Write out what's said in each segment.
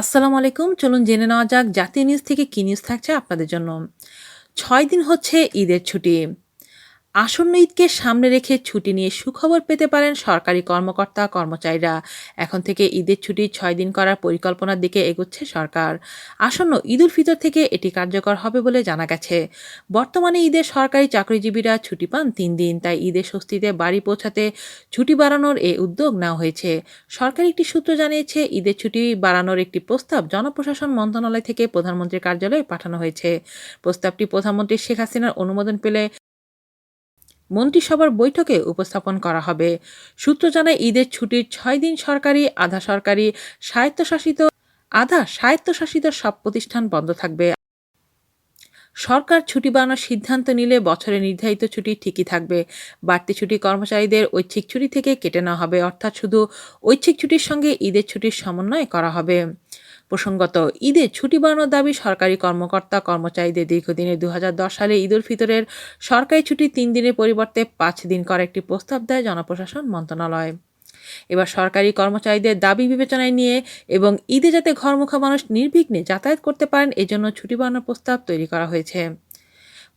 আসসালামু আলাইকুম। চলুন জেনে নেওয়া যাক জাতীয় নিউজ থেকে কি নিউজ থাকছে আপনাদের জন্য। ছয় দিন হচ্ছে ঈদের ছুটি। আসন্ন ঈদকে সামনে রেখে ছুটি নিয়ে সুখবর পেতে পারেন সরকারি কর্মকর্তা, কর্মচারীরা। এখন থেকে ঈদের ছুটি ছয় দিন করার পরিকল্পনার দিকে এগোচ্ছে সরকার। আসন্ন ঈদুল ফিতর থেকে এটি কার্যকর হবে বলে জানা গেছে। বর্তমানে ঈদের সরকারি চাকরিজীবীরা ছুটি পান তিন দিন, তাই ঈদের স্বস্তিতে বাড়ি পৌঁছাতে ছুটি বাড়ানোর এই উদ্যোগ নেওয়া হয়েছে। সরকারি একটি সূত্র জানিয়েছে, ঈদের ছুটি বাড়ানোর একটি প্রস্তাব জনপ্রশাসন মন্ত্রণালয় থেকে প্রধানমন্ত্রীর কার্যালয়ে পাঠানো হয়েছে। প্রস্তাবটি প্রধানমন্ত্রী শেখ হাসিনার অনুমোদন পেলে মন্ত্রিসভার বৈঠকে উপস্থাপন করা হবে। সূত্র জানায়, ঈদের ছুটির ছয় দিন সরকারি, আধা সরকারি, স্বায়ত্তশাসিত, আধা স্বায়ত্তশাসিত সব প্রতিষ্ঠান বন্ধ থাকবে। সরকার ছুটি বাড়ানোর সিদ্ধান্ত নিলে বছরে নির্ধারিত ছুটি ঠিকই থাকবে। বাড়তি ছুটি কর্মচারীদের ঐচ্ছিক ছুটি থেকে কেটে নেওয়া হবে, অর্থাৎ শুধু ঐচ্ছিক ছুটির সঙ্গে ঈদের ছুটির সমন্বয় করা হবে। প্রসঙ্গত, ঈদে ছুটি বাড়ানোর দাবি সরকারি কর্মকর্তা কর্মচারীদের দীর্ঘদিনের দুই হাজার দশ সালে ঈদ উল ফিতরের সরকারি ছুটি তিন দিনের পরিবর্তে পাঁচ দিন করার একটি প্রস্তাব দেয় জনপ্রশাসন মন্ত্রণালয়। এবার সরকারি কর্মচারীদের দাবি বিবেচনায় নিয়ে এবং ঈদে যাতে ঘরমুখা মানুষ নির্বিঘ্নে যাতায়াত করতে পারেন, এজন্য ছুটি বাড়ানোর প্রস্তাব তৈরি করা হয়েছে।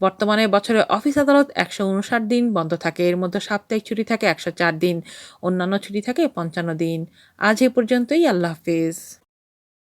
বর্তমানে বছরে অফিস আদালত একশো উনষাট দিন বন্ধ থাকে, এর মধ্যে সাপ্তাহিক ছুটি থাকে একশো চার দিন, অন্যান্য ছুটি থাকে পঞ্চান্ন দিন। আজ এ পর্যন্তই, আল্লাহ হাফিজ।